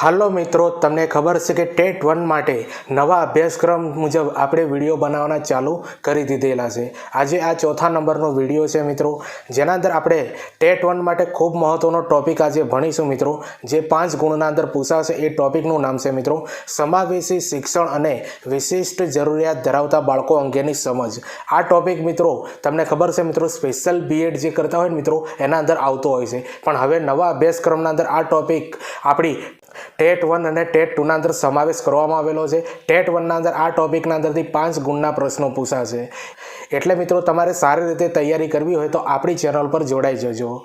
હાલો મિત્રો, તમને ખબર છે કે ટેટ વન માટે નવા અભ્યાસક્રમ મુજબ આપણે વીડિયો બનાવવાના ચાલુ કરી દીધેલા છે. આજે આ ચોથા નંબરનો વીડિયો છે મિત્રો. જેના અંદર આપણે ટેટ વન માટે ખૂબ મહત્ત્વનો ટોપિક આજે ભણીશું મિત્રો. જે પાંચ ગુણના અંદર પૂછાશે એ ટોપિકનું નામ છે મિત્રો. સમાવેશી શિક્ષણ અને વિશિષ્ટ જરૂરિયાત ધરાવતા બાળકો અંગેની સમજ. આ ટોપિક મિત્રો, તમને ખબર છે મિત્રો, સ્પેશિયલ બીએડ જે કરતા હોય મિત્રો, એના અંદર આવતો હોય છે. પણ હવે નવા અભ્યાસક્રમના અંદર આ ટોપિક આપણી ટેટ વન અને ટેટ ટુના અંદર સમાવેશ કરવામાં આવેલો છે. ટેટ વનના અંદર આ ટોપિકના અંદરથી પાંચ ગુણના પ્રશ્નો પૂછાશે. એટલે મિત્રો, તમારે સારી રીતે તૈયારી કરવી હોય તો આપણી ચેનલ પર જોડાઈ જજો.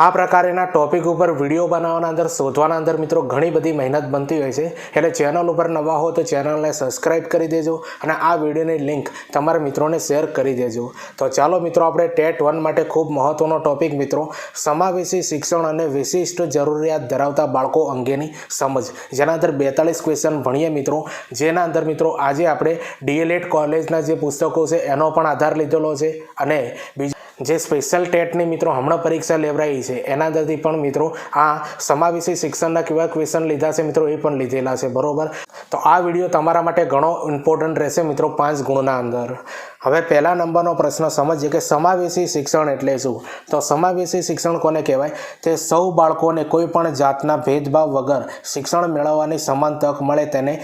આ પ્રકારના ટોપિક ઉપર વીડિયો બનાવવાના અંદર, શોધવાના અંદર મિત્રો ઘણી બધી મહેનત બનતી હોય છે. એટલે ચેનલ ઉપર નવા હો તો ચેનલને સબસ્ક્રાઈબ કરી દેજો અને આ વિડીયોની લિંક તમારા મિત્રોને શેર કરી દેજો. તો ચાલો મિત્રો, આપણે ટેટ વન માટે ખૂબ મહત્ત્વનો ટોપિક મિત્રો, સમાવેશી શિક્ષણ અને વિશિષ્ટ જરૂરિયાત ધરાવતા બાળકો અંગેની સમજ. જેના અંદર બેતાળીસ ક્વેશ્ચન ભણીએ મિત્રો. જેના અંદર મિત્રો, આજે આપણે ડીએલએડ કોલેજના જે પુસ્તકો છે, એનો પણ આધાર લીધેલો છે. અને બીજું જે સ્પેશિયલ ટેટની મિત્રો હમણાં પરીક્ષા લેવરાઈ છે, એના અંદરથી પણ મિત્રો આ સમાવેશી શિક્ષણના કેવા ક્વેશ્ચન લીધા છે મિત્રો એ પણ લીધેલા છે, બરોબર? તો આ વીડિયો તમારા માટે ઘણો ઇમ્પોર્ટન્ટ રહેશે મિત્રો પાંચ ગુણના અંદર. હવે પહેલા નંબરનો પ્રશ્ન સમજીએ કે સમાવેશી શિક્ષણ એટલે શું? તો સમાવેશી શિક્ષણ કોને કહેવાય? તે સૌ બાળકોને કોઈ પણ જાતના ભેદભાવ વગર શિક્ષણ મેળવવાની સમાન તક મળે તેને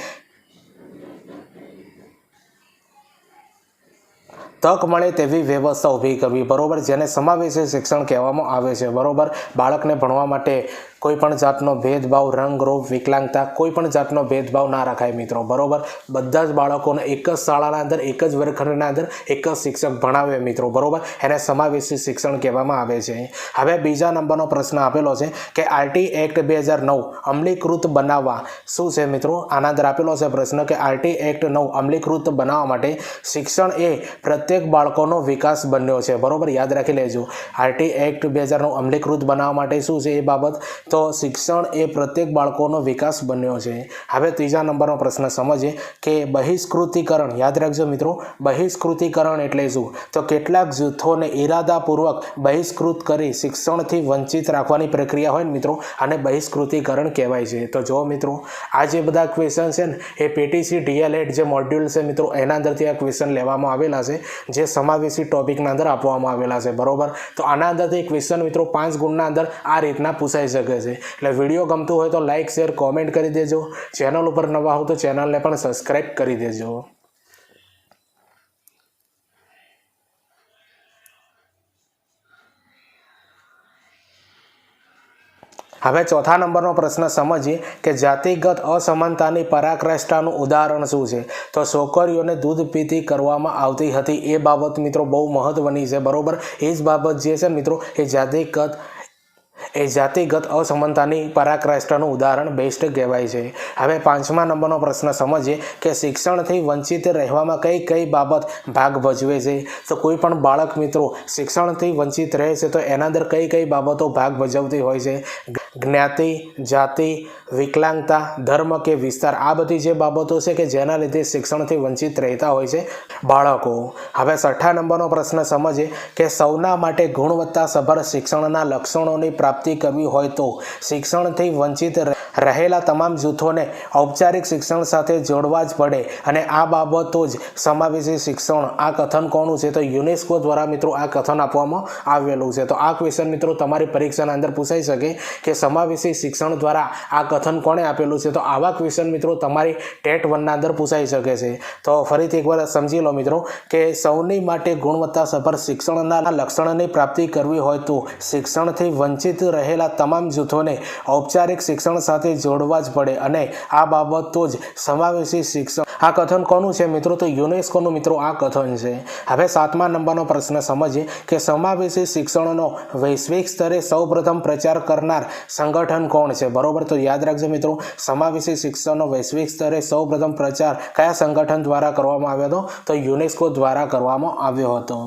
તક મળે તેવી વ્યવસ્થા ઊભી કરવી. બરોબર? જેને સમાવેશી શિક્ષણ કહેવામાં આવે છે. બરોબર? બાળકને ભણવા માટે કોઈ પણ જાતનો ભેદભાવ, રંગ, રૂપ, વિકલાંગતા કોઈ પણ જાતનો ભેદભાવ ના રખાય મિત્રો. બરાબર? બધા જ બાળકોને એક જ શાળાના અંદર, એક જ વર્ગખંડના અંદર, એક જ શિક્ષક ભણાવે મિત્રો. બરોબર? એને સમાવેશી શિક્ષણ કહેવામાં આવે છે. હવે બીજા નંબરનો પ્રશ્ન આપેલો છે કે આરટી એક્ટ બે હજાર નવ અમલીકૃત બનાવવા શું છે મિત્રો? આના અંદર આપેલો છે પ્રશ્ન કે આરટી એક્ટ નવ અમલીકૃત બનાવવા માટે શિક્ષણ એ પ્રત્યેક બાળકોનો વિકાસ બન્યો છે. બરાબર? યાદ રાખી લેજો. આરટી એક્ટ બે હજાર નવ અમલીકૃત બનાવવા માટે શું છે એ બાબત? તો શિક્ષણ એ પ્રત્યેક બાળકોનો વિકાસ બન્યો છે. હવે ત્રીજા નંબરનો પ્રશ્ન સમજીએ કે બહિષ્કૃતિકરણ, યાદ રાખજો મિત્રો, બહિષ્કૃતિકરણ એટલે શું? તો કેટલાક જૂથોને ઈરાદાપૂર્વક બહિષ્કૃત કરી શિક્ષણથી વંચિત રાખવાની પ્રક્રિયા હોય ને મિત્રો, આને બહિષ્કૃતિકરણ કહેવાય છે. તો જો મિત્રો, આ જે બધા ક્વેશ્ચન છે ને, એ પીટીસી ડીએલએડ જે મોડ્યુલ છે મિત્રો, એના અંદરથી આ ક્વેશ્ચન લેવામાં આવેલા છે, જે સમાવેશી ટોપિકના અંદર આપવામાં આવેલા છે. બરોબર? તો આના અંદરથી ક્વેશ્ચન મિત્રો, પાંચ ગુણના અંદર આ રીતના પૂછાઈ શકે છે એટલે વીડિયો ગમતું હોય તો લાઇક શેર કોમેન્ટ કરી દેજો. ચેનલ ઉપર નવા હો તો ચેનલને પણ સબસ્ક્રાઈબ કરી દેજો. હવે ચોથા નંબરનો પ્રશ્ન સમજીએ કે જાતિગત અસમાનતાની પરાક્રષ્ટાનું ઉદાહરણ શું છે? તો છોકરીઓને દૂધ પીતી કરવામાં આવતી હતી. એ બાબત મિત્રો બહુ મહત્વની છે. બરોબર? એ જ બાબત જે છે મિત્રો, એ જાતિગત એ જાતિગત અસમાનતાની પરાકાષ્ઠાનું ઉદાહરણ બેસ્ટ કહેવાય છે. હવે પાંચમા નંબરનો પ્રશ્ન સમજીએ કે શિક્ષણથી વંચિત રહેવામાં કઈ કઈ બાબત ભાગ ભજવે છે? તો કોઈ પણ બાળક મિત્રો શિક્ષણથી વંચિત રહે છે તો એના અંદર કઈ કઈ બાબતો ભાગ ભજવતી હોય છે? જ્ઞાતિ, જાતિ વિકલાંગતા, ધર્મ કે વિસ્તાર, આ બધી જે બાબતો છે કે જેના લીધે શિક્ષણથી વંચિત રહેતા હોય છે બાળકો. હવે છઠ્ઠા નંબરનો પ્રશ્ન સમજીએ કે સૌના માટે ગુણવત્તાસભર શિક્ષણના લક્ષણોની પ્રાપ્તિ કરવી હોય તો શિક્ષણથી વંચિત રહેલા તમામ જૂથોને ઔપચારિક શિક્ષણ સાથે જોડવા જ પડે અને આ બાબતો જ સમાવેશી શિક્ષણ, આ કથન કોનું છે તો યુનેસ્કો દ્વારા મિત્રો આ કથન આપવામાં આવેલું છે. તો આ ક્વેશ્ચન મિત્રો તમારી પરીક્ષાના અંદર પૂછાઈ શકે કે સમાવેશી શિક્ષણ દ્વારા આ કથન કોણે આપેલું છે? તો આવા ક્વેશ્ચન મિત્રો તમારી ટેટ વનના અંદર પૂછાઈ શકે છે. તો ફરીથી એકવાર સમજી લો મિત્રો કે સૌની માટે ગુણવત્તાસભર શિક્ષણના લક્ષણની પ્રાપ્તિ કરવી હોય તો શિક્ષણથી વંચિત રહેલા તમામ જૂથોને ઔપચારિક શિક્ષણ સાથે જોડવા જ પડે અને આ બાબતો જ સમાવેશી શિક્ષણ આ કથન કોનું છે મિત્રો? તો યુનેસ્કોનું મિત્રો આ કથન છે. હવે સાતમા નંબરનો પ્રશ્ન સમજીએ કે સમાવેશી શિક્ષણનો વૈશ્વિક સ્તરે સૌપ્રથમ પ્રચાર કરનાર સંગઠન કોણ છે? બરોબર? તો યાદ રાખજો મિત્રો, સમાવેશી શિક્ષણનો વૈશ્વિક સ્તરે સૌપ્રથમ પ્રચાર કયા સંગઠન દ્વારા કરવામાં આવ્યો હતો? તો યુનેસ્કો દ્વારા કરવામાં આવ્યો હતો.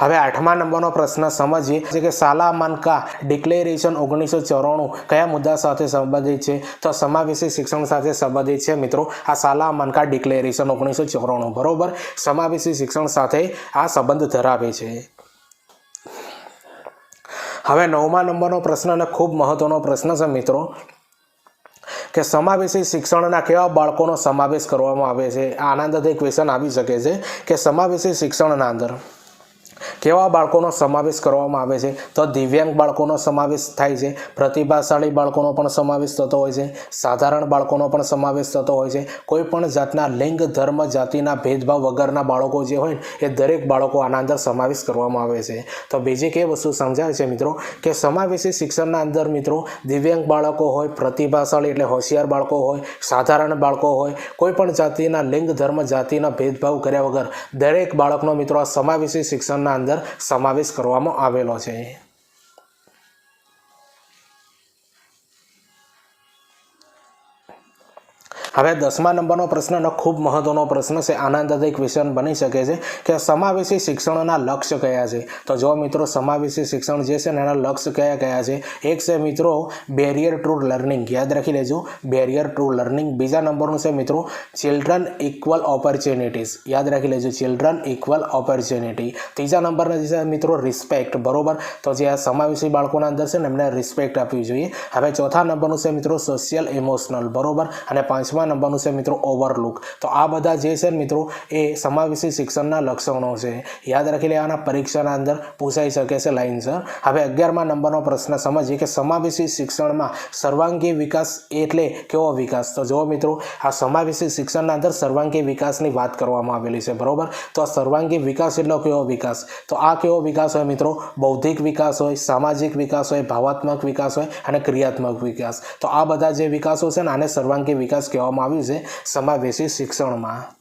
હવે આઠમા નંબરનો પ્રશ્ન સમજીએ. છે કે સાલામાનકા ડિક્લેરેશન ઓગણીસો ચોરાણું કયા મુદ્દા સાથે સંબંધિત છે? તો સમાવેશી શિક્ષણ સાથે સંબંધિત છે મિત્રો. આ સાલામાનકા ડિક્લેરેશન ઓગણીસો ચોરાણું. બરોબર? સમાવેશી શિક્ષણ સાથે આ સંબંધ ધરાવે છે. હવે નવમા નંબરનો પ્રશ્ન અને ખૂબ મહત્વનો પ્રશ્ન છે મિત્રો, કે સમાવેશી શિક્ષણના કેવા બાળકોનો સમાવેશ કરવામાં આવે છે? આનંદથી ક્વેશ્ચન આવી શકે છે કે સમાવેશી શિક્ષણના અંદર? કેવા બાળકોનો સમાવેશ કરવામાં આવે છે? તો દિવ્યાંગ બાળકોનો સમાવેશ થાય છે, પ્રતિભાશાળી બાળકોનો પણ સમાવેશ થતો હોય છે, સાધારણ બાળકોનો પણ સમાવેશ થતો હોય છે. કોઈ પણ જાતના લિંગ, ધર્મ, જાતિના ભેદભાવ વગરના બાળકો જે હોય એ દરેક બાળકો આના અંદર સમાવેશ કરવામાં આવે છે. તો બીજી કઈ વસ્તુ સમજાવે છે મિત્રો, કે સમાવેશી શિક્ષણના અંદર મિત્રો, દિવ્યાંગ બાળકો હોય, પ્રતિભાશાળી એટલે હોશિયાર બાળકો હોય, સાધારણ બાળકો હોય, કોઈ પણ જાતિના લિંગ, ધર્મ, જાતિના ભેદભાવ કર્યા વગર દરેક બાળકનો મિત્રો આ સમાવેશી શિક્ષણના અંદર સમાવેશ કરવામાં આવેલો છે. હવે દસમા નંબરનો પ્રશ્ન અને ખૂબ મહત્વનો પ્રશ્ન છે. આનંદદાયક ક્વેશ્ચન બની શકે છે કે સમાવેશી શિક્ષણના લક્ષ્ય કયા છે? તો જો મિત્રો સમાવેશી શિક્ષણ જે છે ને એના લક્ષ્ય કયા કયા છે? એક છે મિત્રો બેરિયર ટુ લર્નિંગ યાદ રાખી લેજો. બેરિયર ટુ લર્નિંગ બીજા નંબરનું છે મિત્રો ચિલ્ડ્રન ઇક્વલ ઓપોર્ચ્યુનિટીઝ યાદ રાખી લેજો. ચિલ્ડ્રન ઇક્વલ ઓપોર્ચ્યુનિટી ત્રીજા નંબરના જે છે મિત્રો રિસ્પેક્ટ બરોબર? તો જે આ સમાવેશી બાળકોના અંદર છે ને એમને રિસ્પેક્ટ આપવી જોઈએ. હવે ચોથા નંબરનું છે મિત્રો સોશિયલ ઇમોશનલ બરોબર? અને પાંચમા નંબરનું છે મિત્રો ઓવરલુક તો આ બધા જે છે મિત્રો, એ સમાવેશી શિક્ષણના લક્ષણો છે. યાદ રાખી લેવાના પરીક્ષાના અંદર પૂછાઈ શકે છે લાઇન્સર હવે અગિયારમા નંબરનો પ્રશ્ન સમજીએ કે સમાવેશી શિક્ષણમાં સર્વાંગી વિકાસ એટલે કેવો વિકાસ? તો જુઓ મિત્રો, આ સમાવેશી શિક્ષણના અંદર સર્વાંગી વિકાસની વાત કરવામાં આવેલી છે, બરોબર? તો આ સર્વાંગી વિકાસ એટલે કેવો વિકાસ? તો આ કેવો વિકાસ હોય મિત્રો? બૌદ્ધિક વિકાસ હોય, સામાજિક વિકાસ હોય, ભાવાત્મક વિકાસ હોય અને ક્રિયાત્મક વિકાસ. તો આ બધા જે વિકાસો છે ને આને સર્વાંગી વિકાસ કહેવામાં આવ્યું છે સમાવેશી શિક્ષણમાં.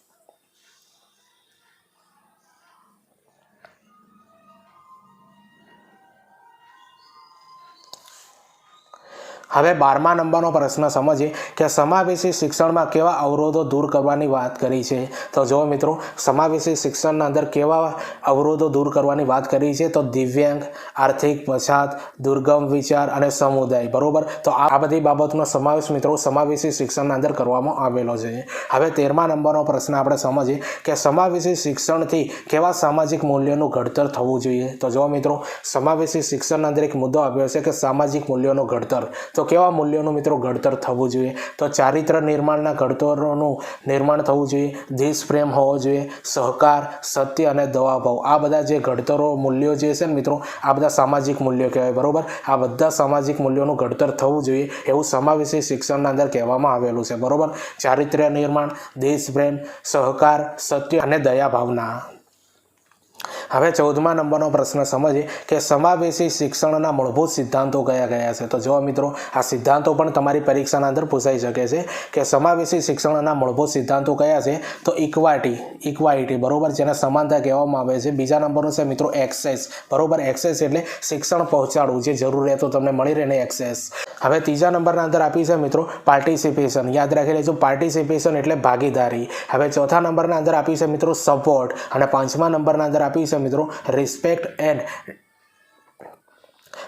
હવે બારમા નંબરનો પ્રશ્ન સમજીએ કે સમાવેશી શિક્ષણમાં કેવા અવરોધો દૂર કરવાની વાત કરી છે? તો જો મિત્રો, સમાવેશી શિક્ષણના અંદર કેવા અવરોધો દૂર કરવાની વાત કરી છે? તો દિવ્યાંગ, આર્થિક પછાત, દુર્ગમ વિચાર અને સમુદાય. બરોબર? તો આ બધી બાબતનો સમાવેશ મિત્રો સમાવેશી શિક્ષણના અંદર કરવામાં આવેલો છે. હવે તેરમા નંબરનો પ્રશ્ન આપણે સમજીએ કે સમાવેશી શિક્ષણથી કેવા સામાજિક મૂલ્યોનું ઘડતર થવું જોઈએ? તો જો મિત્રો, સમાવેશી શિક્ષણના અંદર એક મુદ્દો આવ્યો છે કે સામાજિક મૂલ્યોનું ઘડતર. તો કેવા મૂલ્યોનું મિત્રો ઘડતર થવું જોઈએ? તો ચારિત્ર નિર્માણના ઘડતરોનું નિર્માણ થવું જોઈએ દેશપ્રેમ હોવો જોઈએ, સહકાર, સત્ય અને દવાભાવ આ બધા જે ઘડતરો મૂલ્યો જે છે ને મિત્રો, આ બધા સામાજિક મૂલ્યો કહેવાય, બરાબર? આ બધા સામાજિક મૂલ્યોનું ઘડતર થવું જોઈએ એવું સમાવેશી શિક્ષણના અંદર કહેવામાં આવેલું છે, બરાબર? ચારિત્ર્ય નિર્માણ દેશપ્રેમ સહકાર, સત્ય અને દયા ભાવના. હવે ચૌદમા નંબરનો પ્રશ્ન સમજીએ કે સમાવેશી શિક્ષણના મૂળભૂત સિદ્ધાંતો કયા કયા છે? તો જો મિત્રો, આ સિદ્ધાંતો પણ તમારી પરીક્ષાના અંદર પૂછાઈ શકે છે કે સમાવેશી શિક્ષણના મૂળભૂત સિદ્ધાંતો કયા છે? તો ઇક્વાટી ઇક્વાલિટી બરોબર? જેને સમાનતા કહેવામાં આવે છે. બીજા નંબરનો છે મિત્રો એક્સેસ બરોબર? એક્સેસ એટલે શિક્ષણ પહોંચાડવું, જે જરૂરિયાતો તમને મળી રહે ને એક્સેસ હવે ત્રીજા નંબરના અંદર આપી છે મિત્રો પાર્ટિસિપેશન યાદ રાખી લેજો પાર્ટિસિપેશન એટલે ભાગીદારી. હવે ચોથા નંબરના અંદર આપી છે મિત્રો સપોર્ટ અને પાંચમા નંબરના અંદર આપી છે મિત્રો. Respect and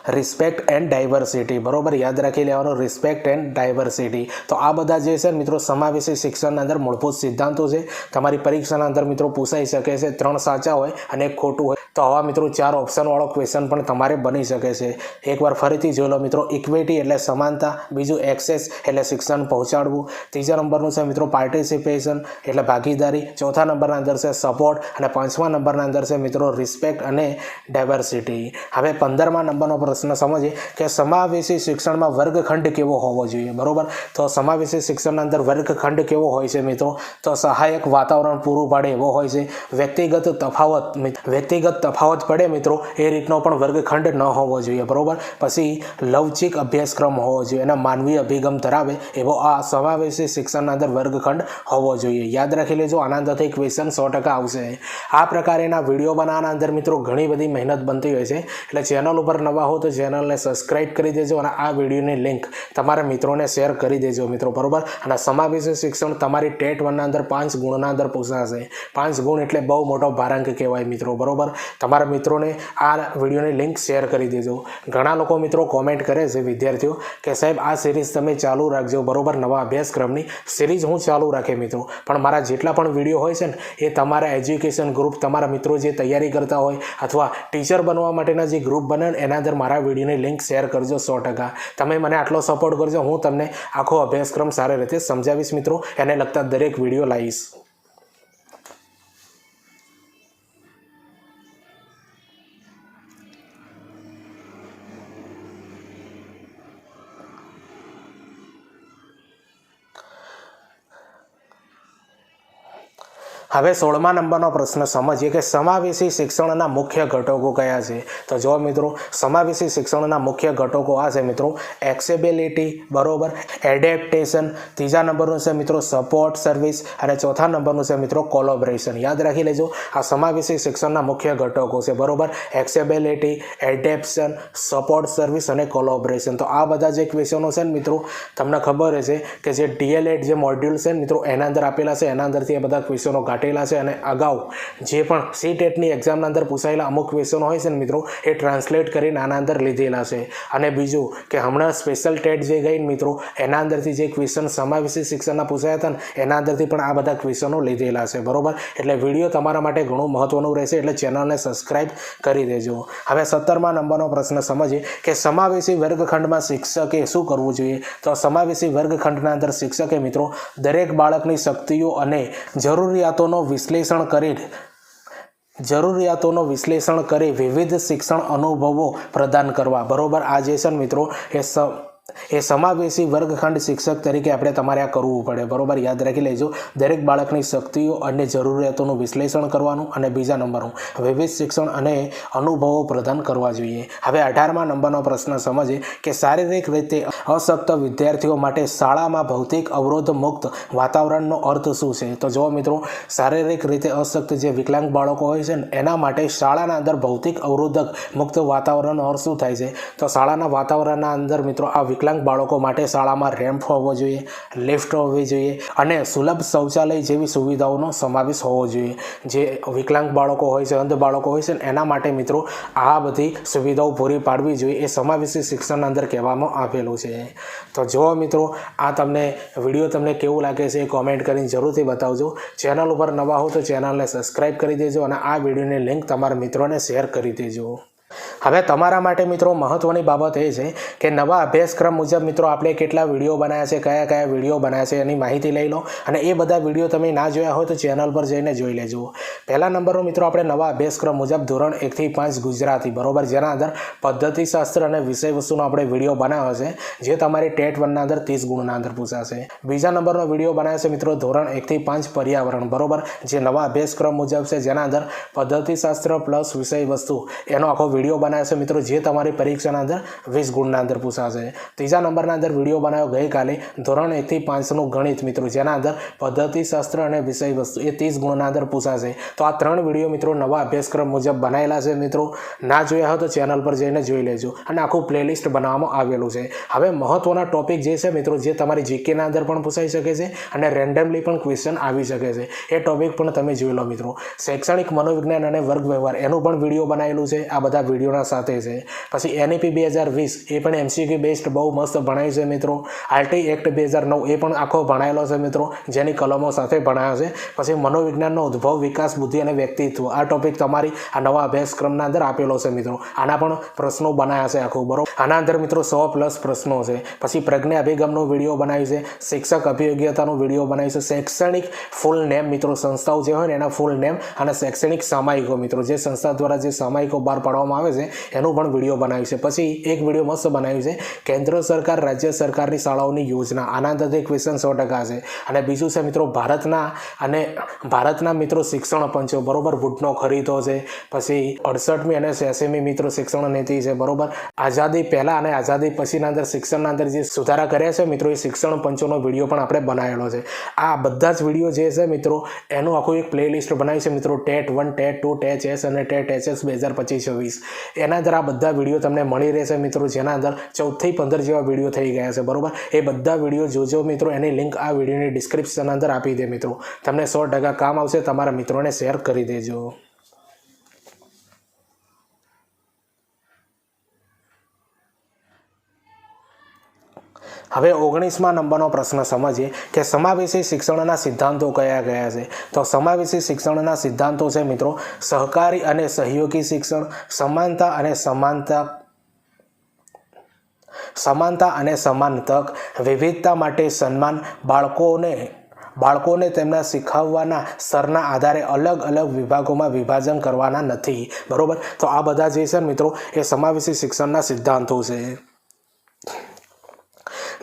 respect and diversity બરોબર? યાદ રાખી લેવાનું. રિસ્પેક્ટ એન્ડ ડાયવર્સિટી તો આ બધા જે છે મિત્રો, સમાવેશી શિક્ષણના અંદર મૂળભૂત સિદ્ધાંતો છે. તમારી પરીક્ષાના અંદર મિત્રો પૂછાઈ શકે છે. ત્રણ સાચા હોય અને ખોટું હોય. તો આવા મિત્રો ચાર ઓપ્શનવાળો ક્વેશ્ચન પણ તમારે બની શકે છે. એકવાર ફરીથી જોઈ લો મિત્રો ઇક્વિટી એટલે સમાનતા, બીજું એક્સેસ એટલે શિક્ષણ પહોંચાડવું. ત્રીજા નંબરનું છે મિત્રો પાર્ટિસિપેશન એટલે ભાગીદારી. ચોથા નંબરના અંદર છે સપોર્ટ અને પાંચમા નંબરના અંદર છે મિત્રો રિસ્પેક્ટ અને ડાયવર્સિટી હવે પંદરમા નંબરનો પ્રશ્ન સમજીએ કે સમાવેશી શિક્ષણમાં વર્ગખંડ કેવો હોવો જોઈએ? બરાબર? તો સમાવેશી શિક્ષણના અંદર વર્ગખંડ કેવો હોય છે મિત્રો? તો સહાયક વાતાવરણ પૂરું પાડે એવો હોય છે. વ્યક્તિગત તફાવત વ્યક્તિગત તફાવત પડે મિત્રો, એ રીતનો પણ વર્ગખંડ ન હોવો જોઈએ, બરાબર? પછી લવચિક અભ્યાસક્રમ હોવો જોઈએ અને માનવીય અભિગમ ધરાવે એવો આ સમાવેશી શિક્ષણના અંદર વર્ગખંડ હોવો જોઈએ. યાદ રાખી લેજો, આનંદથી ક્વેશ્ચન સો ટકા આવશે. આ પ્રકારેના વીડિયો બનાવવાના અંદર મિત્રો ઘણી બધી મહેનત બનતી હોય છે. એટલે ચેનલ ઉપર નવા હો તો ચેનલને સબસ્ક્રાઇબ કરી દેજો અને આ વિડીયોની લિંક તમારા મિત્રોને શેર કરી દેજો મિત્રો, બરોબર? અને સમાવેશી શિક્ષણ તમારી ટેટ વનના અંદર પાંચ ગુણના અંદર પૂછાશે પાંચ ગુણ એટલે બહુ મોટો ભારાંક કહેવાય મિત્રો, બરોબર? તમારા મિત્રોને આ વિડીયોની લિંક શેર કરી દેજો. ઘણા લોકો મિત્રો કોમેન્ટ કરે છે, વિદ્યાર્થીઓ, કે સાહેબ, આ સિરીઝ તમે ચાલુ રાખજો. બરોબર, નવા અભ્યાસક્રમની સિરીઝ હું ચાલુ રાખે મિત્રો. પણ મારા જેટલા પણ વીડિયો હોય છે ને, એ તમારા એજ્યુકેશન ગ્રુપ તમારા મિત્રો જે તૈયારી કરતા હોય, અથવા ટીચર બનવા માટેના જે ગ્રુપ બને એના અંદર મારા વિડીયોની લિંક શેર કરજો સો ટકા. તમે મને આટલો સપોર્ટ કરજો, હું તમને આખો અભ્યાસક્રમ સારી રીતે સમજાવીશ મિત્રો. એને લગતા દરેક વીડિયો લાવીશ. હવે સોળમા નંબરનો પ્રશ્ન સમજીએ કે સમાવેશી શિક્ષણના મુખ્ય ઘટકો કયા છે? તો જો મિત્રો, સમાવેશી શિક્ષણના મુખ્ય ઘટકો આ છે મિત્રો. એક્સેબિલિટી બરોબર. એડેપ્ટેશન ત્રીજા નંબરનું છે મિત્રો સપોર્ટ સર્વિસ અને ચોથા નંબરનું છે મિત્રો કોલોબરેશન યાદ રાખી લેજો, આ સમાવેશી શિક્ષણના મુખ્ય ઘટકો છે, બરોબર? એક્સેબિલિટી એડેપ્શન સપોર્ટ સર્વિસ અને કોલોબરેશન તો આ બધા જે ક્વેશ્ચનો છે ને મિત્રો, તમને ખબર હશે કે જે ડીએલએડ જે મોડ્યુલ છે મિત્રો, એના અંદર આપેલા છે, એના અંદરથી એ બધા ક્વેશ્ચનો કાઢેલા છે અને અગાઉ જે પણ સી ટેટની એક્ઝામના અંદર પૂછાયેલા અમુક ક્વેશ્ચનો હોય છે ને મિત્રો, એ ટ્રાન્સલેટ કરીને આના અંદર લીધેલા છે. અને બીજું કે હમણાં સ્પેશિયલ ટેટ જે ગઈ મિત્રો, એના અંદરથી જે ક્વેશ્ચન સમાવેશી શિક્ષણના પૂછાયા હતા ને, એના અંદરથી પણ આ બધા ક્વેશ્ચનો લીધેલા છે. બરોબર? એટલે વીડિયો તમારા માટે ઘણું મહત્ત્વનું રહેશે, એટલે ચેનલને સબસ્ક્રાઇબ કરી દેજો. હવે સત્તરમા નંબરનો પ્રશ્ન સમજીએ કે સમાવેશી વર્ગખંડમાં શિક્ષકે શું કરવું જોઈએ? તો સમાવેશી વર્ગખંડના અંદર શિક્ષકે મિત્રો, દરેક બાળકની શક્તિઓ અને જરૂરિયાતોનો વિશ્લેષણ કરી, જરૂરિયાતોનું વિશ્લેષણ કરી વિવિધ શિક્ષણ અનુભવો પ્રદાન કરવા. બરોબર? આ જે છે મિત્રો, એ સ એ સમાવેશી વર્ગખંડ શિક્ષક તરીકે આપણે તમારે આ કરવું પડે. બરોબર? યાદ રાખી લેજો. દરેક બાળકની શક્તિઓ અને જરૂરિયાતોનું વિશ્લેષણ કરવાનું અને બીજા નંબરનું. વિવિધ શિક્ષણ અને અનુભવો પ્રદાન કરવા જોઈએ. હવે અઢારમા નંબરનો પ્રશ્ન સમજે કે શારીરિક રીતે અશક્ત વિદ્યાર્થીઓ માટે શાળામાં ભૌતિક અવરોધ મુક્ત વાતાવરણનો અર્થ શું છે? તો જો મિત્રો, શારીરિક રીતે અશક્ત જે વિકલાંગ બાળકો હોય છે એના માટે શાળાના અંદર ભૌતિક અવરોધક મુક્ત વાતાવરણનો અર્થ શું થાય છે? તો શાળાના વાતાવરણના અંદર મિત્રો, આ વિકલાંગ બાળકો માટે શાળામાં રેમ્પ હોવો જોઈએ, લિફ્ટ હોવી જોઈએ અને સુલભ શૌચાલય જેવી સુવિધાઓનો સમાવેશ હોવો જોઈએ. જે વિકલાંગ બાળકો હોય છે, અંધ બાળકો હોય છે, એના માટે મિત્રો આ બધી સુવિધાઓ પૂરી પાડવી જોઈએ એ સમાવેશી શિક્ષણ અંદર કહેવામાં આવેલું છે. તો જો મિત્રો, આ તમને વીડિયો તમને કેવું લાગે છે એ કોમેન્ટ કરીને જરૂરથી બતાવજો. ચેનલ ઉપર નવા હો તો ચેનલને સબસ્ક્રાઈબ કરી દેજો અને આ વિડીયોની લિંક તમારા મિત્રોને શેર કરી દેજો. હવે તમારા માટે મિત્રો મહત્ત્વની બાબત એ છે કે નવા અભ્યાસક્રમ મુજબ મિત્રો આપણે કેટલા વીડિયો બનાવ્યા છે, કયા કયા વીડિયો બનાવ્યા છે એની માહિતી લઈ લો અને એ બધા વીડિયો તમે ના જોયા હોય તો ચેનલ પર જઈને જોઈ લેજો. પહેલા નંબરનો મિત્રો આપણે નવા અભ્યાસક્રમ મુજબ ધોરણ એકથી પાંચ ગુજરાતી, બરોબર? જેના અંદર પદ્ધતિશાસ્ત્ર અને વિષય વસ્તુનો આપણે વીડિયો બનાવ્યો છે, જે તમારી ટેટ વનના અંદર ત્રીસ ગુણના અંદર પૂછાશે. બીજા નંબરનો વીડિયો બનાવ્યો છે મિત્રો ધોરણ એકથી પાંચ પર્યાવરણ, બરોબર? જે નવા અભ્યાસક્રમ મુજબ છે, જેના અંદર પદ્ધતિશાસ્ત્ર પ્લસ વિષય વસ્તુ એનો આખો વીડિયો બનાવ્યો છે મિત્રો, જે તમારી પરીક્ષાના અંદર વીસ ગુણના અંદર પૂછાશે. ત્રીજા નંબરના અંદર વીડિયો બનાવ્યો ગઈકાલે ધોરણ એકથી પાંચનું ગણિત, મિત્રો, જેના અંદર પદ્ધતિશાસ્ત્ર અને વિષય વસ્તુ એ ત્રીસ ગુણના અંદર પૂછાશે. તો આ ત્રણ વીડિયો, મિત્રો, નવા અભ્યાસક્રમ મુજબ બનાવેલા છે, મિત્રો. ના જોયા હોય તો ચેનલ પર જઈને જોઈ લેજો અને આખું પ્લેલિસ્ટ બનાવવામાં આવેલું છે. હવે મહત્વના ટોપિક જે છે, મિત્રો, જે તમારી જીકેના અંદર પણ પૂછાઈ શકે છે અને રેન્ડમલી પણ ક્વેશ્ચન આવી શકે છે. એ ટોપિક પણ તમે જોઈ લો, મિત્રો. શૈક્ષણિક મનોવિજ્ઞાન અને વર્ગ વ્યવહાર એનું પણ વીડિયો બનાવેલું છે. આ બધા વિડીયોના સાથે છે. પછી એનઈપી બે હજાર વીસ, એ પણ એમસીક્યુ બેસ્ડ બહુ મસ્ત ભણાય છે મિત્રો. આરટી એક્ટ બે હજાર નવ, એ પણ આખો ભણાયેલો છે મિત્રો, જેની કલમો સાથે ભણાયો છે. પછી મનોવિજ્ઞાનનો ઉદ્ભવ, વિકાસ, બુદ્ધિ અને વ્યક્તિત્વ, આ ટોપિક તમારી આ નવા અભ્યાસક્રમના અંદર આપેલો છે મિત્રો. આના પણ પ્રશ્નો બનાવ્યા છે આખું, બરોબર? આના અંદર મિત્રો સો પ્લસ પ્રશ્નો છે. પછી પ્રજ્ઞા અભિગમનો વીડિયો બનાવ્યું છે. શિક્ષક અભિયોગ્યતાનો વીડિયો બનાવ્યું છે. શૈક્ષણિક ફૂલ નેમ મિત્રો સંસ્થાઓ જે હોય ને એના ફૂલ નેમ અને શૈક્ષણિક સામાયિકો મિત્રો, જે સંસ્થા દ્વારા જે સામાયિકો બહાર પાડવામાં આવે છે એનું પણ વીડિયો બનાવ્યું છે. પછી એક વીડિયો મસ્ત બનાવ્યું છે. કેન્દ્ર સરકાર, રાજ્ય સરકારની શાળાઓની યોજના. આના અંદરથી ક્વેશ્ચન સો ટકા છે. અને બીજું છે મિત્રો, ભારતના અને ભારતના મિત્રો શિક્ષણ પંચો બરોબર બુટનો ખરીદો છે. પછી અડસઠમી અને છ્યાસીમી મિત્રો શિક્ષણ નીતિ છે. બરોબર. આઝાદી પહેલાં અને આઝાદી પછીના અંદર શિક્ષણના અંદર જે સુધારા કર્યા છે મિત્રો, એ શિક્ષણ પંચોનો વીડિયો પણ આપણે બનાવેલો છે. આ બધા જ વીડિયો જે છે મિત્રો, એનું આખું એક પ્લેલિસ્ટ બનાવી છે મિત્રો. ટેટ વન, ટેટ ટુ ટેચ એસ અને ટેટ એચ એસ બે હજાર પચીસ છવ્વીસ. એના અંદર આ બધા વીડિયો તમને મળી રહેશે મિત્રો, જેના અંદર ચૌદથી પંદર જેવા વીડિયો થઈ ગયા છે, બરાબર? એ બધા વીડિયો જોજો મિત્રો, એની લિંક આ વિડીયોની ડિસ્ક્રિપ્શન અંદર આપી દે મિત્રો. તમને સો કામ આવશે, તમારા મિત્રોને શેર કરી દેજો. હવે ઓગણીસમાં નંબરનો પ્રશ્ન સમજીએ કે સમાવેશી શિક્ષણના સિદ્ધાંતો કયા કયા છે? તો સમાવેશી શિક્ષણના સિદ્ધાંતો છે મિત્રો, સહકારી અને સહયોગી શિક્ષણ, સમાનતા અને સમાનતા સમાનતા અને સમાન તક, વિવિધતા માટે સન્માન, બાળકોને બાળકોને તેમના શીખવવાના સ્તરના આધારે અલગ અલગ વિભાગોમાં વિભાજન કરવાના નથી. બરાબર? તો આ બધા જે છે મિત્રો, એ સમાવેશી શિક્ષણના સિદ્ધાંતો છે.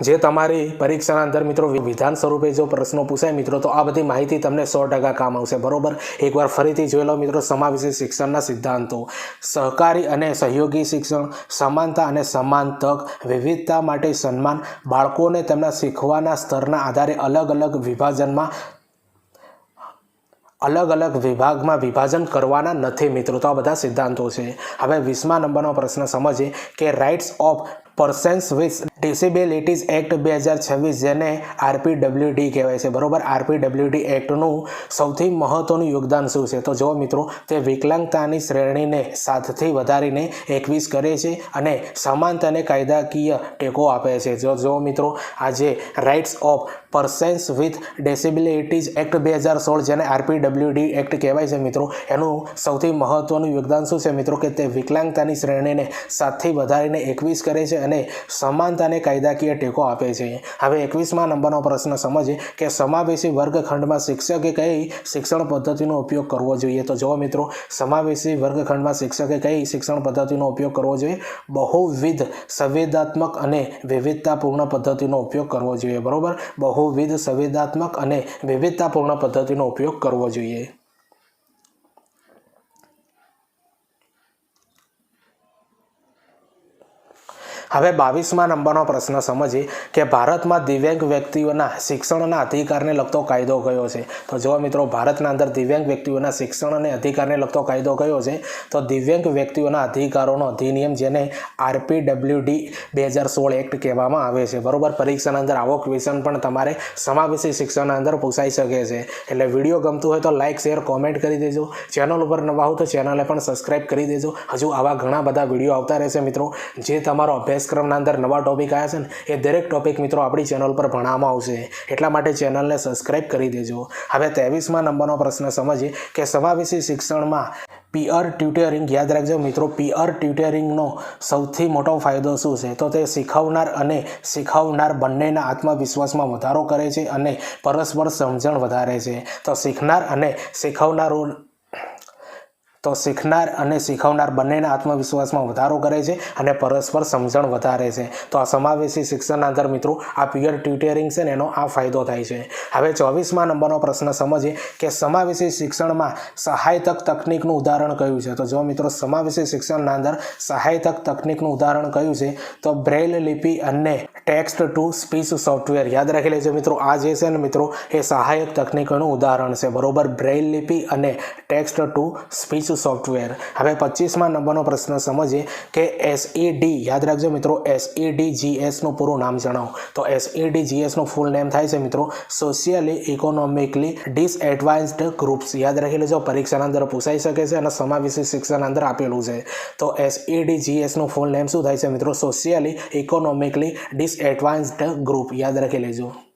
જે તમારી પરીક્ષાના અંદર મિત્રો વિધાન સ્વરૂપે જો પ્રશ્નો પૂછાય, મિત્રો, તો આ બધી માહિતી તમને સો ટકા કામ આવશે. બરોબર? એકવાર ફરીથી જોઈ લો મિત્રો, સમાવેશી શિક્ષણના સિદ્ધાંતો. સહકારી અને સહયોગી શિક્ષણ, સમાનતા અને સમાન તક, વિવિધતા માટે સન્માન, બાળકોને તેમના શીખવાના સ્તરના આધારે અલગ અલગ વિભાજનમાં, અલગ અલગ વિભાગમાં વિભાજન કરવાના નથી મિત્રો. તો આ બધા સિદ્ધાંતો છે. હવે વીસમા નંબરનો પ્રશ્ન સમજીએ કે rights of persons with disabilities act બે હજાર છવ્વીસ જેને આરપીડબ્લ્યુડી કહેવાય છે. બરાબર? આરપીડબ્લ્યુડી એક્ટનું સૌથી મહત્ત્વનું યોગદાન શું છે? તો જો મિત્રો, તે વિકલાંગતાની શ્રેણીને સાતથી વધારીને એકવીસ કરે છે અને સમાનતાને કાયદાકીય ટેકો આપે છે. જો જો મિત્રો, આજે rights of persons with disabilities act બે હજાર સોળ જેને આરપીડબ્લ્યુડી એક્ટ કહેવાય છે મિત્રો, એનું સૌથી મહત્ત્વનું યોગદાન શું છે મિત્રો? કે તે વિકલાંગતાની શ્રેણીને સાતથી વધારીને એકવીસ કરે છે અને સમાનતાને કાયદાકીય ટેકો આપે છે. હવે એકવીસમાં નંબરનો પ્રશ્ન સમજીએ કે સમાવેશી વર્ગખંડમાં શિક્ષકે કઈ શિક્ષણ પદ્ધતિનો ઉપયોગ કરવો જોઈએ? તો જો મિત્રો, સમાવેશી વર્ગખંડમાં શિક્ષકે કઈ શિક્ષણ પદ્ધતિનો ઉપયોગ કરવો જોઈએ? બહુવિધ, સંવેદાત્મક અને વિવિધતાપૂર્ણ પદ્ધતિનો ઉપયોગ કરવો જોઈએ. બરાબર? બહુવિધ, સંવેદાત્મક અને વિવિધતાપૂર્ણ પદ્ધતિનો ઉપયોગ કરવો જોઈએ. હવે બાવીસમાં નંબરનો પ્રશ્ન સમજીએ કે ભારતમાં દિવ્યાંગ વ્યક્તિઓના શિક્ષણના અધિકારને લગતો કાયદો કયો છે? તો જો મિત્રો, ભારતના અંદર દિવ્યાંગ વ્યક્તિઓના શિક્ષણ અને અધિકારને લગતો કાયદો કયો છે? તો દિવ્યાંગ વ્યક્તિઓના અધિકારોનો અધિનિયમ જેને આરપીડબ્લ્યુડી બે હજાર સોળ એક્ટ કહેવામાં આવે છે. બરોબર? પરીક્ષાના અંદર આવો ક્વેશ્ચન પણ તમારે સમાવેશી શિક્ષણના અંદર પૂછાઈ શકે છે. એટલે વીડિયો ગમતું હોય તો લાઇક શેર, કોમેન્ટ કરી દેજો. ચેનલ ઉપર નવા હો તો ચેનલને પણ સબસ્ક્રાઈબ કરી દેજો. હજુ આવા ઘણા બધા વીડિયો આવતા રહેશે મિત્રો. જે તમારો અભ્યાસક્રમના અંદર નવા ટોપિક આવ્યા છે ને, એ દરેક ટોપિક મિત્રો આપણી ચેનલ પર ભણાવવામાં આવશે. એટલા માટે ચેનલને સબસ્ક્રાઇબ કરી દેજો. હવે ત્રેવીસમાં નંબરનો પ્રશ્ન સમજીએ કે સમાવેશી શિક્ષણમાં પીઅર ટ્યુટરિંગ યાદ રાખજો મિત્રો પીઅર ટ્યુટરિંગનો સૌથી મોટો ફાયદો શું છે? તો તે શીખવનાર અને શીખવનાર બંનેના આત્મવિશ્વાસમાં વધારો કરે છે અને પરસ્પર સમજણ વધારે છે. તો શીખનાર અને શીખવનારો તો શીખનાર અને શીખવનાર બંનેના આત્મવિશ્વાસમાં વધારો કરે છે અને પરસ્પર સમજણ વધારે છે. તો આ સમાવેશી શિક્ષણના અંદર મિત્રો, આ પિયર ટ્યુટરિંગ છે ને એનો આ ફાયદો થાય છે. હવે ચોવીસમાં નંબરનો પ્રશ્ન સમજીએ કે સમાવેશી શિક્ષણમાં સહાયતક તકનિકનું ઉદાહરણ કયું છે? તો જો મિત્રો, સમાવેશી શિક્ષણના અંદર સહાયતક તકનિકનું ઉદાહરણ કયું છે, તો બ્રેલ લિપિ અને ટેક્સ્ટ ટુ સ્પીચ સોફ્ટવેર. યાદ રાખી લેજો મિત્રો, આ જે છે ને મિત્રો, એ સહાયક તકનિકોનું ઉદાહરણ છે. બરોબર, બ્રેલ લિપિ અને ટેક્સ્ટ ટુ સ્પીચ સોફ્ટવેર હવે પચીસમાં નંબરનો પ્રશ્ન સમજીએ કે એસઈડી યાદ રાખજો મિત્રો એસઈડી જીએસનું પૂરું નામ જણાવો. તો એસઈડી જીએસનું ફૂલ નેમ થાય છે મિત્રો સોશિયલી ઇકોનોમિકલી ડિસએડવાન્સ્ડ ગ્રુપ્સ યાદ રાખી લેજો, પરીક્ષાના અંદર પૂછાઈ શકે છે અને સમાવેશી શિક્ષણ અંદર આપેલું છે. તો એસઈડી જીએસનું ફૂલ નેમ શું થાય છે મિત્રો સોશિયલી ઇકોનોમિકલી ડિસએડવાન્સ્ડ ગ્રુપ યાદ રાખી લેજો.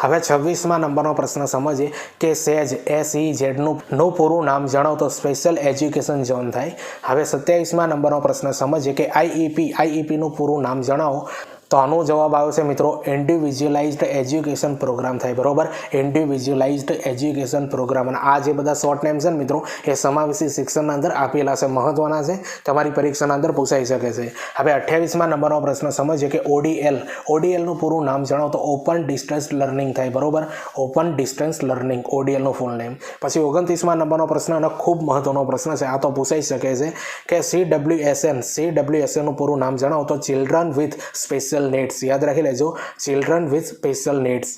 હવે છવ્વીસમાં નંબરનો પ્રશ્ન સમજીએ કે સેજ એસ ઈ ઝેડનું નું પૂરું નામ જણાવો તો સ્પેશિયલ એજ્યુકેશન ઝોન થાય. હવે સત્યાવીસમાં નંબરનો પ્રશ્ન સમજીએ કે આઈઈપી, આઈઈપીનું પૂરું નામ જણાવો તો આનો જવાબ આવશે મિત્રો ઇન્ડિવિજ્યુઅલાઇઝ્ડ એજ્યુકેશન પ્રોગ્રામ થાય, બરોબર? ઇન્ડિવિજ્યુઅલાઇઝ્ડ એજ્યુકેશન પ્રોગ્રામ અને આ જે બધા શોર્ટ નેમ છે ને મિત્રો, એ સમાવેશી શિક્ષણના અંદર આપેલા છે, મહત્વના છે. તમારી પરીક્ષાના અંદર પૂછાઈ શકે છે. હવે અઠ્યાવીસમાં નંબરનો પ્રશ્ન સમજીએ કે ઓડીએલ ઓડીએલનું પૂરું નામ જણાવો તો ઓપન ડિસ્ટન્સ લર્નિંગ થાય, બરોબર? ઓપન ડિસ્ટન્સ લર્નિંગ ઓડીએલનું ફૂલ નેમ પછી ઓગણત્રીસમાં નંબરનો પ્રશ્ન અને ખૂબ મહત્વનો પ્રશ્ન છે, આ તો પૂછાઈ શકે છે કે C W S N C W S એનનું પૂરું નામ જણાવો તો ચિલ્ડ્રન વિથ સ્પેશિયલ નીડ્સ યાદ રાખી લેજો. ચિલ્ડ્રન વિથ સ્પેશિયલ નીડ્સ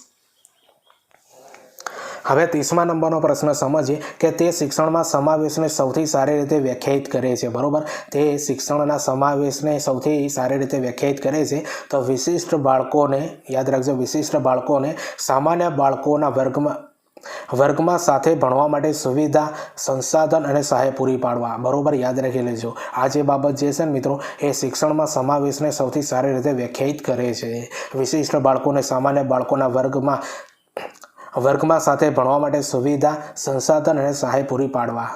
હવે ત્રીસમા નંબરનો પ્રશ્ન સમજીએ કે તે શિક્ષણમાં સમાવેશને સૌથી સારી રીતે વ્યાખ્યાયિત કરે છે. બરાબર? તે શિક્ષણના સમાવેશને સૌથી સારી રીતે વ્યાખ્યાયિત કરે છે. તો વિશિષ્ટ બાળકોને, યાદ રાખજો, વિશિષ્ટ બાળકોને સામાન્ય બાળકોના વર્ગમાં વર્ગમાં સાથે ભણવા માટે સુવિધા, સંસાધન અને સહાય પૂરી પાડવા. બરોબર યાદ રાખી લેજો. આ જે બાબત જે છે ને મિત્રો, એ શિક્ષણમાં સમાવેશને સૌથી સારી રીતે વ્યાખ્યાયિત કરે છે. વિશિષ્ટ બાળકોને સામાન્ય બાળકોના વર્ગમાં વર્ગમાં સાથે ભણવા માટે સુવિધા, સંસાધન અને સહાય પૂરી પાડવા.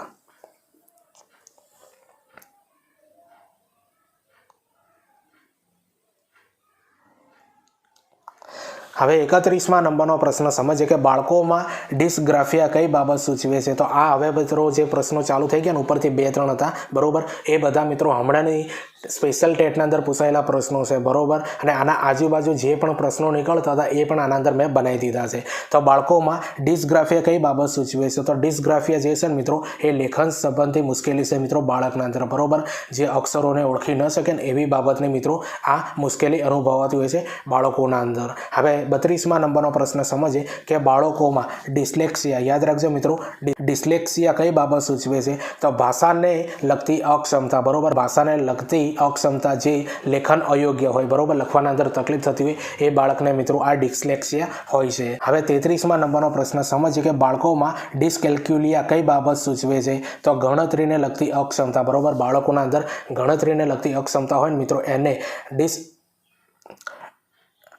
હવે એકત્રીસમાં નંબરનો પ્રશ્ન સમજીએ કે બાળકોમાં ડિસ્ગ્રાફિયા કઈ બાબત સૂચવે છે? તો આ હવે મિત્રો જે પ્રશ્નો ચાલુ થઈ ગયા ને ઉપરથી બે ત્રણ હતા, બરોબર? એ બધા મિત્રો હમણાંની સ્પેશિયલ ટેટના અંદર પૂછાયેલા પ્રશ્નો છે, બરોબર? અને આના આજુબાજુ જે પણ પ્રશ્નો નીકળતા હતા એ પણ આના અંદર મેં બનાવી દીધા છે. તો બાળકોમાં ડિસ્ગ્રાફિયા કઈ બાબત સૂચવે છે? તો ડિસ્ગ્રાફિયા જે છે ને મિત્રો, એ લેખન સંબંધી મુશ્કેલી છે મિત્રો બાળકના અંદર, બરોબર? જે અક્ષરોને ઓળખી ન શકે ને એવી બાબતને મિત્રો આ મુશ્કેલી અનુભવાતી હોય છે બાળકોના અંદર. હવે બત્રીસમાં નંબરનો પ્રશ્ન સમજે કે બાળકોમાં ડિસ્લેક્સિયા, યાદ રાખજો મિત્રો ડિસ્લેક્સિયા કઈ બાબત સૂચવે છે? તો ભાષાને લગતી અક્ષમતા, બરાબર? ભાષાને લગતી અક્ષમતા જે લેખન અયોગ્ય હોય, બરોબર? લખવાના અંદર તકલીફ થતી હોય, એ બાળકને મિત્રો આ ડિસ્લેક્સિયા હોય છે. હવે તેત્રીસમાં નંબરનો પ્રશ્ન સમજીએ કે બાળકોમાં ડિસ્કેલ્ક્યુલિયા કઈ બાબત સૂચવે છે? તો ગણતરીને લગતી અક્ષમતા, બરાબર? બાળકોના અંદર ગણતરીને લગતી અક્ષમતા હોય ને મિત્રો, એને ડિસ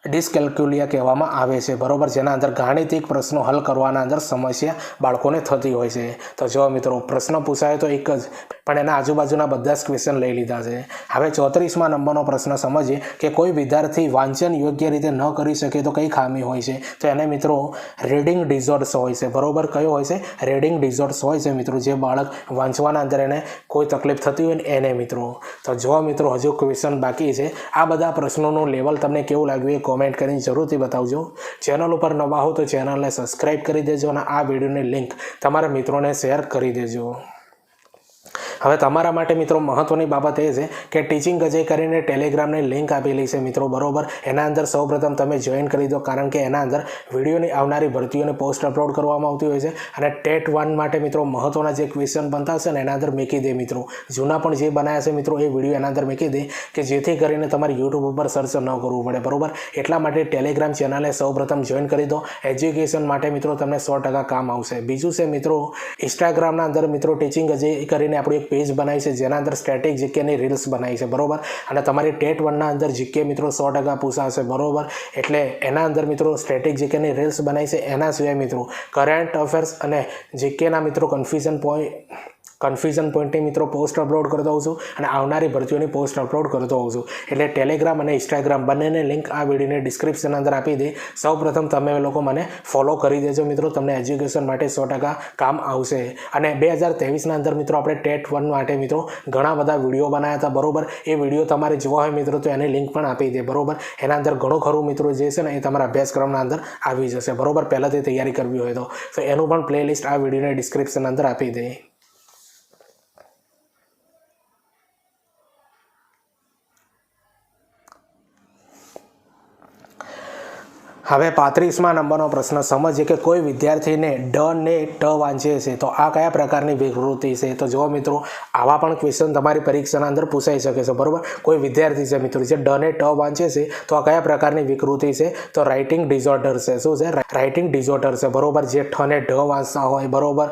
ડિસ્કેલ્ક્યુલિયા કહેવામાં આવે છે. બરોબર જેના અંદર ગાણિતિક પ્રશ્નો હલ કરવાના અંદર સમસ્યા બાળકોને થતી હોય છે. તો જો મિત્રો પ્રશ્ન પૂછાય તો એક જ, પણ એના આજુબાજુના બધા જ ક્વેશ્ચન લઈ લીધા છે. હવે ચોત્રીસમાં નંબરનો પ્રશ્ન સમજીએ કે કોઈ વિદ્યાર્થી વાંચન યોગ્ય રીતે ન કરી શકે તો કઈ ખામી હોય છે? તો એને મિત્રો રીડિંગ ડિઝોર્ડ્સ હોય છે. બરોબર? કયો હોય છે? રીડિંગ ડિઝોર્ડ્સ હોય છે મિત્રો. જે બાળક વાંચવાના અંદર એને કોઈ તકલીફ થતી હોય ને એને મિત્રો. તો જો મિત્રો હજુ ક્વેશ્ચન બાકી છે. આ બધા પ્રશ્નોનું લેવલ તમને કેવું લાગ્યું એ કોમેન્ટ કરીને જરૂરથી બતાવજો. ચેનલ ઉપર નવા હો તો ચેનલને સબસ્ક્રાઈબ કરી દેજો અને આ વિડીયોની લિંક તમારા મિત્રોને શેર કરી દેજો. હવે તમારા માટે મિત્રો મહત્વની બાબત એ છે કે ટીચિંગ અજય કરીને ટેલિગ્રામની લિંક આપેલી છે મિત્રો, બરોબર? એના અંદર સૌપ્રથમ તમે જોઈન કરી દો, કારણ કે એના અંદર વિડીયોની આવનારી ભરતીઓને પોસ્ટ અપલોડ કરવામાં આવતી હોય છે અને ટેટ વન માટે મિત્રો મહત્વના જે ક્વેશ્ચન બનતા હશે ને, એના અંદર મૂકી દે મિત્રો. જૂના પણ જે બનાવ્યા છે મિત્રો, એ વીડિયો એના અંદર મૂકી દે કે જેથી કરીને તમારે યુટ્યુબ ઉપર સર્ચ ન કરવું પડે, બરોબર? એટલા માટે ટેલિગ્રામ ચેનલે સૌપ્રથમ જોઈન કરી દો. એજ્યુકેશન માટે મિત્રો તમને સો કામ આવશે. બીજું છે મિત્રો ઇન્સ્ટાગ્રામના અંદર મિત્રો ટીચિંગ અજય કરીને આપણું પેજ બનાવી છે, જેના અંદર સ્ટેટિક જીકેની રીલ્સ બનાવી છે, બરોબર? અને તમારી ટેટ વનના અંદર જીકે મિત્રો સો ટકા પૂછાશે, બરોબર? એટલે એના અંદર મિત્રો સ્ટેટિક જીકેની રીલ્સ બનાવી છે, એના સિવાય મિત્રો કરંટ અફેર્સ અને જીકેના મિત્રો કન્ફ્યુઝન પોઈન્ટ કન્ફ્યુઝન પોઈન્ટની મિત્રો પોસ્ટ અપલોડ કરતો હોઉં છું અને આવનારી ભરતીઓની પોસ્ટ અપલોડ કરતો હોઉં છું. એટલે ટેલિગ્રામ અને ઇન્સ્ટાગ્રામ બંનેને લિંક આ વિડીયોની ડિસ્ક્રિપ્શન અંદર આપી દે. સૌ પ્રથમ તમે લોકો મને ફોલો કરી દેજો મિત્રો, તમને એજ્યુકેશન માટે સો ટકા કામ આવશે. અને બે હજાર ત્રેવીસના અંદર મિત્રો આપણે ટેટ વન માટે મિત્રો ઘણા બધા વીડિયો બનાવ્યા હતા, બરોબર? એ વીડિયો તમારે જોવા હોય મિત્રો, તો એની લિંક પણ આપી દે, બરોબર? એના અંદર ઘણું ખરું મિત્રો જે છે ને, એ તમારા અભ્યાસક્રમના અંદર આવી જશે, બરોબર? પહેલાંથી તૈયારી કરવી હોય તો. તો એનું પણ પ્લેલિસ્ટ આ વિડીયોની ડિસ્ક્રિપ્શન અંદર આપી દે. હવે પાંત્રીસમાં નંબરનો પ્રશ્ન, સમજીએ કે કોઈ વિદ્યાર્થીને ડ ને ટ વાંચે છે, તો આ કયા પ્રકારની વિકૃતિ છે? તો જુઓ મિત્રો, આવા પણ ક્વેશ્ચન તમારી પરીક્ષાના અંદર પૂછાઈ શકે છે, બરોબર? કોઈ વિદ્યાર્થી છે મિત્રો, જે ડ ને ટ વાંચે છે, તો આ કયા પ્રકારની વિકૃતિ છે? તો રાઇટિંગ ડિઝોર્ડર છે. શું છે? રાઇટિંગ ડિઝોર્ડર છે, બરોબર? જે ઠ ને ઢ વાંચતા હોય, બરોબર?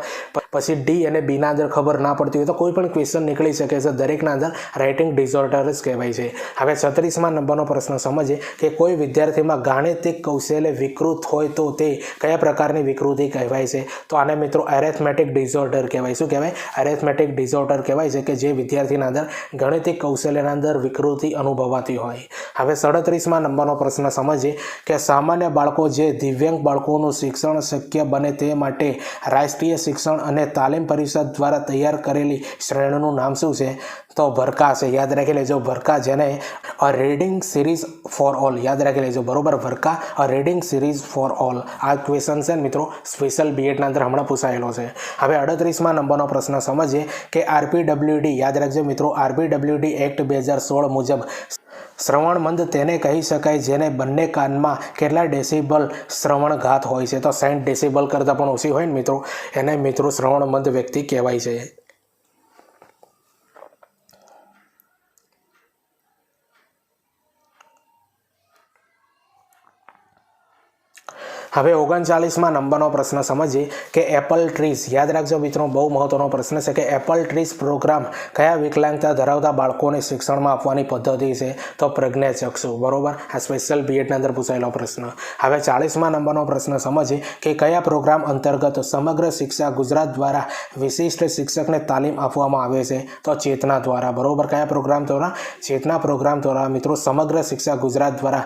પછી ડી અને બીના અંદર ખબર ના પડતી હોય, તો કોઈ પણ ક્વેશ્ચન નીકળી શકે છે, દરેકના અંદર રાઇટિંગ ડિઝોર્ડર જ કહેવાય છે. હવે છત્રીસમાં નંબરનો પ્રશ્ન, સમજીએ કે કોઈ વિદ્યાર્થીમાં ગાણિતિક કૌશલ્ય વિકૃત હોય તો તે કયા પ્રકારની વિકૃતિ કહેવાય છે? તો આને મિત્રો એરેથમેટિક ડિઝોર્ડર કહેવાય. શું કહેવાય? એરેથમેટિક ડિઝોર્ડર કહેવાય છે કે જે વિદ્યાર્થીના અંદર ગણિતિક કૌશલ્યના અંદર વિકૃતિ અનુભવાતી હોય. હવે સડત્રીસમાં નંબરનો પ્રશ્ન સમજીએ કે સામાન્ય બાળકો જે દિવ્યાંગ બાળકોનું શિક્ષણ શક્ય બને તે માટે રાષ્ટ્રીય શિક્ષણ અને તાલીમ પરિષદ દ્વારા તૈયાર કરેલી શ્રેણીનું નામ શું છે? તો ભરકા છે. યાદ રાખી લેજો, ભરકા જેને a reading series for all યાદ રાખી લેજો, બરોબર? ભરકા a reading series for all આ ક્વેશ્ચન છે મિત્રો સ્પેશિયલ બીએડના અંદર હમણાં પૂછાયેલો છે. હવે અડત્રીસમાં નંબરનો પ્રશ્ન સમજીએ કે આરપીડબ્લ્યુડી યાદ રાખજો મિત્રો આરપીડબ્લ્યુડી એક્ટ બે હજાર સોળ મુજબ શ્રવણમંદ તેને કહી શકાય જેને બંને કાનમાં કેટલા ડેસિબલ શ્રવણઘાત હોય છે. તો સાઠ ડેસિબલ કરતાં પણ ઓછી હોય ને મિત્રો, એને મિત્રો શ્રવણમંદ વ્યક્તિ કહેવાય છે. હવે ઓગણચાલીસમાં નંબરનો પ્રશ્ન સમજીએ કે એપલ ટ્રીઝ, યાદ રાખજો મિત્રો, બહુ મહત્વનો પ્રશ્ન છે કે એપલ ટ્રીઝ પ્રોગ્રામ કયા વિકલાંગતા ધરાવતા બાળકોને શિક્ષણમાં આપવાની પદ્ધતિ છે? તો પ્રજ્ઞાચક્ષુ બરોબર? આ સ્પેશિયલ બીએડના અંદર પૂછાયેલો પ્રશ્ન. હવે ચાલીસમાં નંબરનો પ્રશ્ન સમજીએ કે કયા પ્રોગ્રામ અંતર્ગત સમગ્ર શિક્ષા ગુજરાત દ્વારા વિશિષ્ટ શિક્ષકને તાલીમ આપવામાં આવે છે? તો ચેતના દ્વારા, બરોબર? કયા પ્રોગ્રામ દ્વારા? ચેતના પ્રોગ્રામ દ્વારા મિત્રો સમગ્ર શિક્ષા ગુજરાત દ્વારા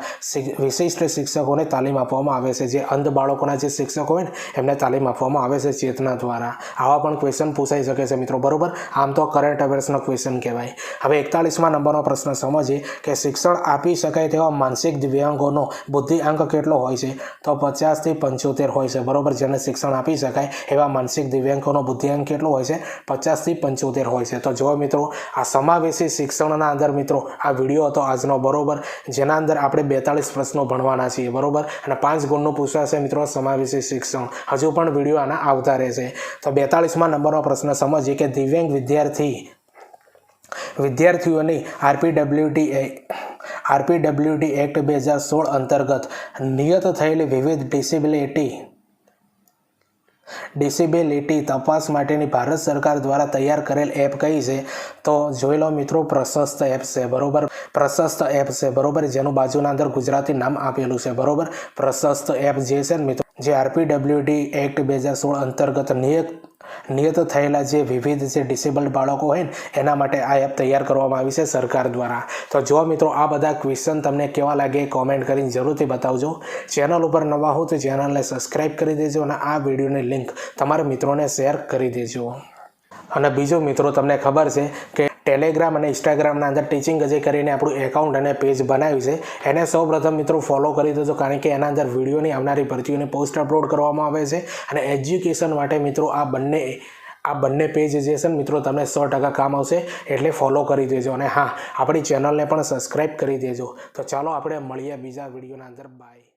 વિશિષ્ટ શિક્ષકોને તાલીમ આપવામાં આવે છે, જે અંધ બાળકોના જે શિક્ષકો હોય ને, એમને તાલીમ આપવામાં આવે છે ચેતના દ્વારા. આવા પણ ક્વેશ્ચન પૂછાઈ શકે છે મિત્રો. બરોબર? આમ તો કરંટ અફેર્સનો ક્વેશ્ચન કહેવાય. હવે એકતાલીસમાં નંબરનો પ્રશ્ન સમજીએ કે શિક્ષણ આપી શકાય તેવા માનસિક દિવ્યાંગોનો બુદ્ધિઆંક કેટલો હોય છે? તો પચાસથી પંચોતેર હોય છે. બરોબર? જેને શિક્ષણ આપી શકાય એવા માનસિક દિવ્યાંગોનો બુદ્ધિઆંક કેટલો હોય છે? પચાસથી પંચોતેર હોય છે. તો જો મિત્રો, આ સમાવેશી શિક્ષણના અંદર મિત્રો, આ વીડિયો હતો આજનો. બરોબર? જેના અંદર આપણે બેતાળીસ પ્રશ્નો ભણવાના છીએ. બરોબર? અને પાંચ ગુણનું પૂછાશે મિત્રો, સમાવેશી શિક્ષણ. હજુ પણ વીડિયો આના આવતા રહેશે. તો બેતાળીસમાં નંબરનો પ્રશ્ન સમજીએ કે દિવ્યાંગ વિદ્યાર્થી, વિદ્યાર્થીઓની આરપીડબ્લ્યુટી આરપીડબ્લ્યુડી એક્ટ બે હજાર સોળ અંતર્ગત નિયત થયેલી વિવિધ ડિસેબિલિટી ડિસેબિલિટી તપાસ માટેની ભારત સરકાર દ્વારા તૈયાર કરેલ એપ કઈ છે? તો જોઈ લો મિત્રો, પ્રશસ્ત એપ છે, બરોબર? પ્રશસ્ત એપ છે, બરોબર? જેનું બાજુના અંદર ગુજરાતી નામ આપેલું છે, બરોબર? પ્રશસ્ત એપ જે છે મિત્રો, જે આરપીડબ્લ્યુડી એક્ટ બે હજાર સોળ અંતર્ગત નિયત નિયત થયેલા જે વિવિધ જે ડિસેબલ્ડ બાળકો હોય ને, એના માટે આ એપ તૈયાર કરવામાં આવી છે સરકાર દ્વારા. તો જો મિત્રો આ બધા ક્વેશ્ચન તમને કેવા લાગે કોમેન્ટ કરીને જરૂરથી બતાવજો. ચેનલ ઉપર નવા હો તો ચેનલને સબસ્ક્રાઈબ કરી દેજો અને આ વિડીયોની લિંક તમારા મિત્રોને શેર કરી દેજો. અને બીજો મિત્રો તમને ખબર છે કે ટેલિગ્રામ અને ઇન્સ્ટાગ્રામના અંદર ટીચિંગ અજય કરીને આપણું એકાઉન્ટ અને પેજ બનાવ્યું છે. એને સૌપ્રથમ મિત્રો ફોલો કરી દેજો, કારણ કે એના અંદર વિડીયોની આવનારી ભરતીઓની પોસ્ટ અપલોડ કરવામાં આવે છે. અને એજ્યુકેશન માટે મિત્રો આ બંને આ બંને પેજ જે છે મિત્રો તમને સો ટકા કામ આવશે, એટલે ફોલો કરી દેજો. અને હા, આપણી ચેનલને પણ સબસ્ક્રાઈબ કરી દેજો. તો ચાલો આપણે મળીએ બીજા વિડીયોના અંદર. બાય